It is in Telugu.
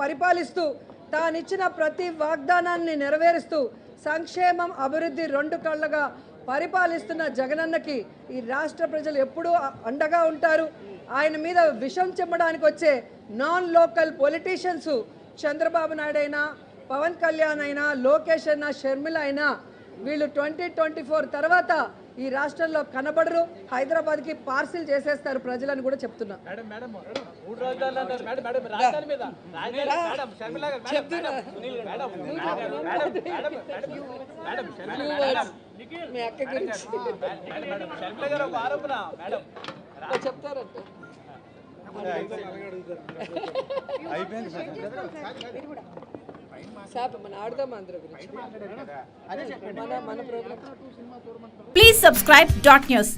పరిపాలిస్తూ తానిచ్చిన ప్రతి వాగ్దానాన్ని నెరవేరుస్తూ సంక్షేమం అభివృద్ధి రెండు కళ్ళగా పరిపాలిస్తున్న జగనన్నకి ఈ రాష్ట్ర ప్రజలు ఎప్పుడూ అండగా ఉంటారు. ఆయన మీద విషం చెమ్మడానికి వచ్చే non local politicians Chandrababu Naidu అయినా పవన్ కళ్యాణ్ అయినా లోకేష్ అయినా షర్మిల అయినా వీళ్ళు ట్వంటీ ట్వంటీ ఫోర్ తర్వాత ఈ రాష్ట్రంలో కనబడరు హైదరాబాద్కి పార్సిల్ చేసేస్తారు ప్రజలని కూడా చెప్తున్నా మీ అక్క గురించి మేడం మేడం సార్ మన ఆడదాం అందరి గురించి. మన మన ప్రోగ్రామ్. Please subscribe dot news.